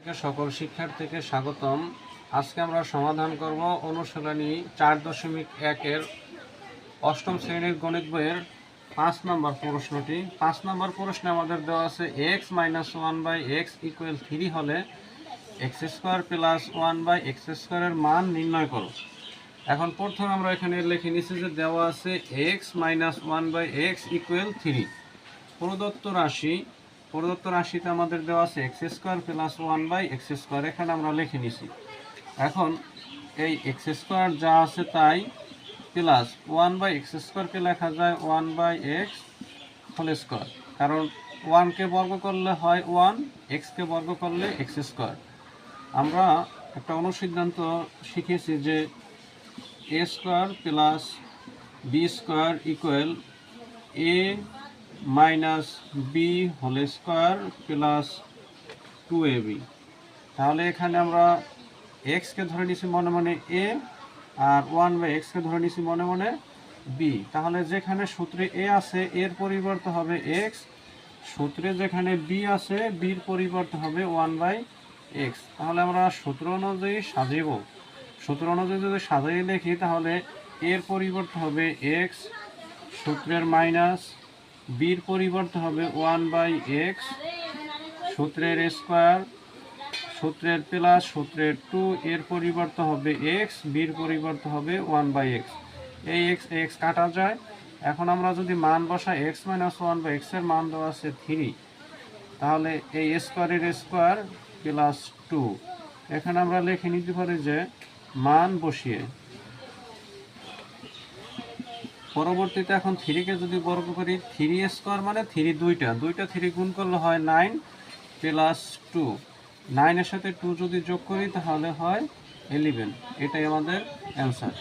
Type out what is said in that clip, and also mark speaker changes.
Speaker 1: সকল শিক্ষার্থীকে স্বাগতম। আজকে আমরা সমাধান করব অনুশীলনী চার দশমিক একের অষ্টম শ্রেণির গণিত বইয়ের পাঁচ নম্বর প্রশ্নটি। পাঁচ নম্বর প্রশ্নে আমাদের দেওয়া আছে X minus one by X equal three হলে X square plus one by X স্কোয়ারের মান নির্ণয় করো। এখন প্রথম আমরা এখানে লিখে নিচ্ছি যে দেওয়া আছে X minus one by X equal three. প্রদত্ত রাশি প্রদত্ত রাশিতে আমাদের দেওয়া আছে X square plus one by X square, এখানে আমরা লিখে নিছি। এখন এই এক্স স্কোয়ার যা আছে তাই প্লাস ওয়ান বাই এক্স স্কোয়ারকে লেখা যায় one by X whole square. কারণ ওয়ানকে বর্গ করলে হয় ওয়ান এক্সকে বর্গ করলে এক্স স্কোয়ার। আমরা একটা অনুসিদ্ধান্ত শিখেছি যে A square plus B square equal A minus B whole square plus two A B তাহলে এখানে আমরা এক্সকে ধরে নিছি মনে মনে এ আর ওয়ান বাই এক্সকে ধরে নিছি মনে মনে বি তাহলে যেখানে সূত্রে এ আছে, এর পরিবর্তে হবে এক্স সূত্রে যেখানে বি আছে বির পরিবর্তে হবে ওয়ান বাই এক্স তাহলে আমরা সূত্র অনুযায়ী সাজিব সূত্র অনুযায়ী যদি সাজিয়ে লিখি, তাহলে এর পরিবর্তে হবে এক্স সূত্রের মাইনাস বির পরিবর্তে হবে ওয়ান বাই এক্স, সূত্রের স্কোয়ার, সূত্রের প্লাস, সূত্রের টু, এর পরিবর্তে হবে এক্স, বির পরিবর্তে হবে ওয়ান বাই এক্স। এই এক্স এক্স কাটা যায়। এখন আমরা যদি মান বসাই, এক্স মাইনাস ওয়ান বাই এক্সের মান দেওয়া আছে থ্রি। তাহলে এই স্কোয়ারের স্কোয়ার প্লাস টু। এখানে আমরা লিখে নিতে পারি যে মান বসিয়ে পরবর্তীতে এখন থ্রিকে যদি বর্গ করি থ্রি স্কোয়ার মানে থ্রি দুইটা। দুইটা থ্রি গুণ করলে হয় নাইন প্লাস টু নাইনের সাথে টু যদি যোগ করি, তাহলে হয় ইলেভেন এটাই আমাদের অ্যান্সার